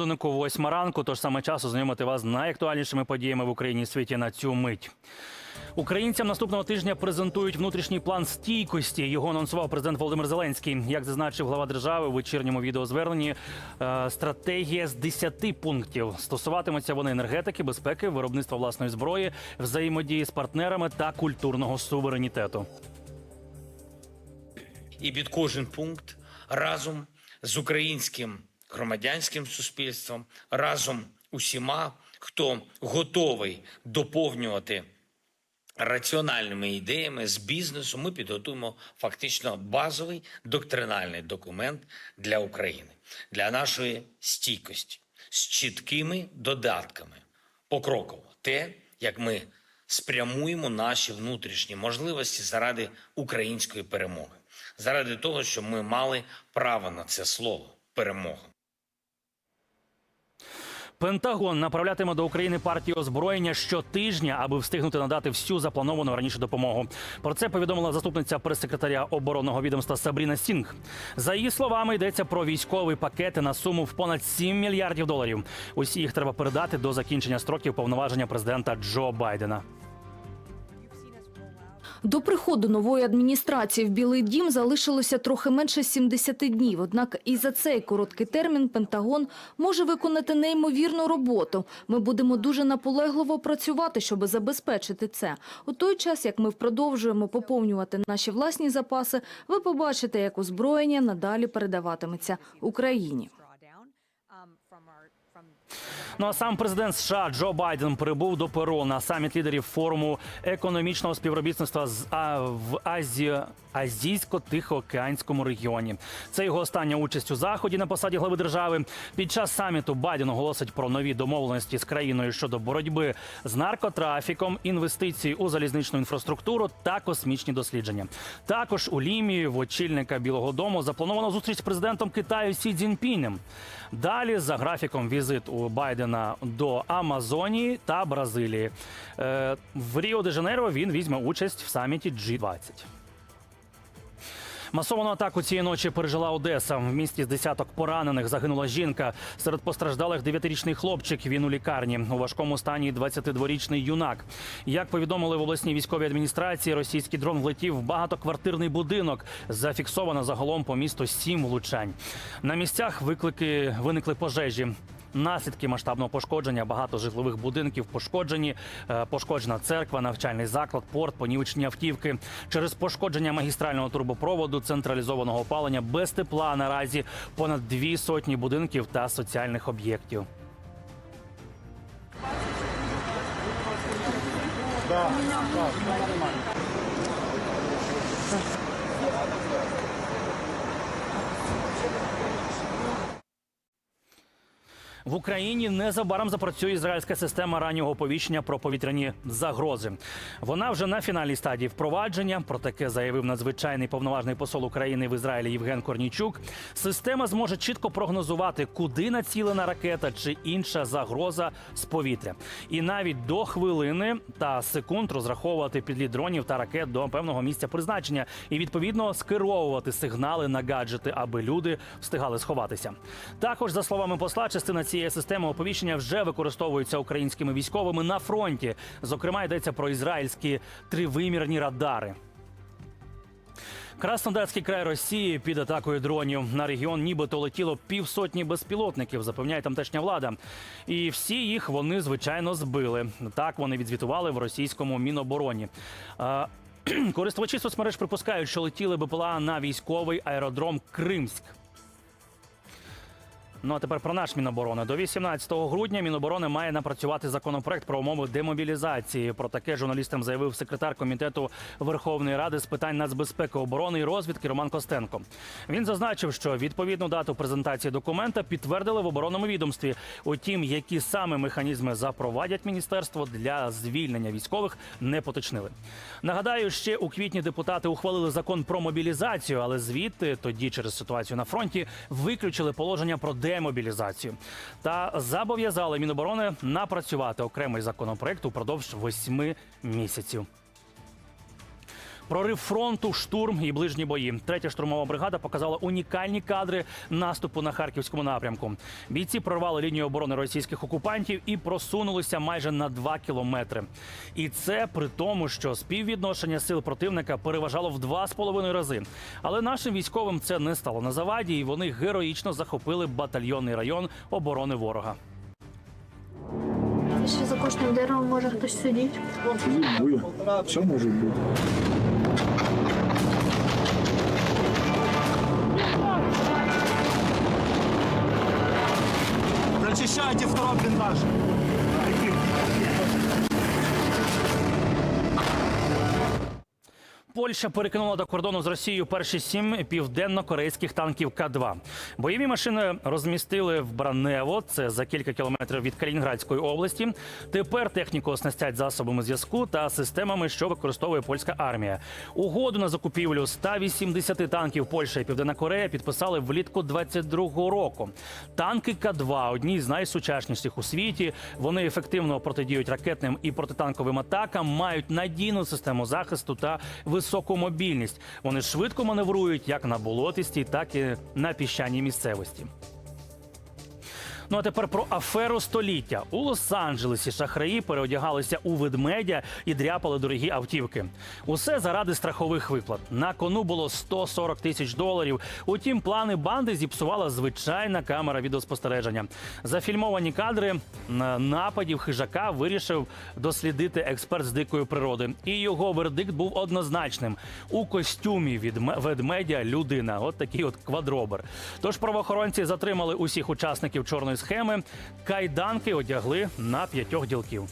Годиннику восьма ранку, тож саме час ознайомити вас з найактуальнішими подіями в Україні і світі на цю мить. Українцям наступного тижня презентують внутрішній план стійкості. Його анонсував президент Володимир Зеленський. Як зазначив глава держави у вечірньому відеозверненні, е, стратегія з 10 пунктів стосуватимуться вони енергетики, безпеки, виробництва власної зброї, взаємодії з партнерами та культурного суверенітету. і під кожен пункт разом з українським громадянським суспільством, разом усіма, хто готовий доповнювати раціональними ідеями з бізнесу, ми підготуємо фактично базовий доктринальний документ для України, для нашої стійкості з чіткими додатками. Покроково. Те, як ми спрямуємо наші внутрішні можливості заради української перемоги, заради того, щоб ми мали право на це слово. Перемога. Пентагон направлятиме до України партію озброєння щотижня, аби встигнути надати всю заплановану раніше допомогу. Про це повідомила заступниця прес-секретаря оборонного відомства Сабріна Сінг. За її словами, йдеться про військові пакети на суму в понад 7 мільярдів доларів. Усі їх треба передати до закінчення строків повноваження президента Джо Байдена. До приходу нової адміністрації в Білий Дім залишилося трохи менше 70 днів. Однак і за цей короткий термін Пентагон може виконати неймовірну роботу. Ми будемо дуже наполегливо працювати, щоб забезпечити це. У той час, як ми продовжуємо поповнювати наші власні запаси, ви побачите, як озброєння надалі передаватиметься Україні. Ну а сам президент США Джо Байден прибув до Перу на саміт лідерів форуму економічного співробітництва з а, в Азії Азійсько-Тихоокеанському регіоні. Це його остання участь у заході на посаді глави держави. Під час саміту Байден оголосить про нові домовленості з країною щодо боротьби з наркотрафіком, інвестицій у залізничну інфраструктуру та космічні дослідження. Також у Лімії в очільника Білого Дому заплановано зустріч з президентом Китаю Сі Цзіньпінем. Далі за графіком візит у Байдена до Амазонії та Бразилії. Е, в Ріо де Жанейро він візьме участь в саміті G20. Масовану атаку цієї ночі пережила Одеса. В місті з десяток поранених загинула жінка. Серед постраждалих дев'ятирічний хлопчик. Він у лікарні. У важкому стані 22-річний юнак. Як повідомили в обласній військовій адміністрації, російський дрон влетів в багатоквартирний будинок. Зафіксовано загалом по місту сім влучань. На місцях виклики виникли пожежі. Наслідки масштабного пошкодження багато житлових будинків пошкоджені. Е, Пошкоджена церква, навчальний заклад, порт, понівечені автівки. Через пошкодження магістрального турбопроводу, централізованого опалення без тепла наразі понад дві сотні будинків та соціальних об'єктів. В Україні незабаром запрацює ізраїльська система раннього оповіщення про повітряні загрози. Вона вже на фінальній стадії впровадження. Про таке заявив надзвичайний повноважний посол України в Ізраїлі Євген Корнійчук. Система зможе чітко прогнозувати, куди націлена ракета чи інша загроза з повітря, і навіть до хвилини та секунд розраховувати підліт дронів та ракет до певного місця призначення і відповідно скеровувати сигнали на гаджети, аби люди встигали сховатися. Також за словами посла, частина цієї системи оповіщення вже використовується українськими військовими на фронті. Зокрема, йдеться про ізраїльські тривимірні радари. Краснодарський край Росії під атакою дронів на регіон, нібито летіло півсотні безпілотників, запевняє тамтешня влада. І всі їх вони звичайно збили. Так вони відзвітували в російському мінобороні. Користувачі соцмереж припускають, що летіли БПЛА на військовий аеродром Кримськ. Ну а тепер про наш Міноборони. До 18 грудня Міноборони має напрацювати законопроект про умови демобілізації. Про таке журналістам заявив секретар комітету Верховної Ради з питань нацбезпеки, оборони і розвідки Роман Костенко. Він зазначив, що відповідну дату презентації документа підтвердили в оборонному відомстві. Утім, які саме механізми запровадять міністерство для звільнення військових, не поточнили. Нагадаю, ще у квітні депутати ухвалили закон про мобілізацію, але звідти тоді через ситуацію на фронті виключили положення про демобілізацію та зобов'язали Міноборони напрацювати окремий законопроект упродовж восьми місяців. Прорив фронту, штурм і ближні бої. Третя штурмова бригада показала унікальні кадри наступу на харківському напрямку. Бійці прорвали лінію оборони російських окупантів і просунулися майже на 2 кілометри. І це при тому, що співвідношення сил противника переважало в два з половиною рази. Але нашим військовим це не стало на заваді, і вони героїчно захопили батальйонний район оборони ворога. Ще за кожним деревом може хтось сидіти. Любые. Все может быть. Зачищайте второй блиндаж. Польща перекинула до кордону з Росією перші сім південно-корейських танків К-2. Бойові машини розмістили в Бранево, це за кілька кілометрів від Калінінградської області. Тепер техніку оснастять засобами зв'язку та системами, що використовує польська армія. Угоду на закупівлю 180 танків Польща і Південна Корея підписали влітку 22-го року. Танки К-2 – одні з найсучасніших у світі. Вони ефективно протидіють ракетним і протитанковим атакам, мають надійну систему захисту та високу мобільність. Вони швидко маневрують як на болотистій, так і на піщаній місцевості. Ну а тепер про аферу століття. У Лос-Анджелесі шахраї переодягалися у ведмедя і дряпали дорогі автівки. Усе заради страхових виплат. На кону було 140 тисяч доларів. Утім, плани банди зіпсувала звичайна камера відеоспостереження. Зафільмовані кадри нападів хижака вирішив дослідити експерт з дикої природи. І його вердикт був однозначним: у костюмі від ведмедя людина. От такий от квадробер. Тож правоохоронці затримали усіх учасників чорної схеми. Кайданки одягли на п'ятьох ділків.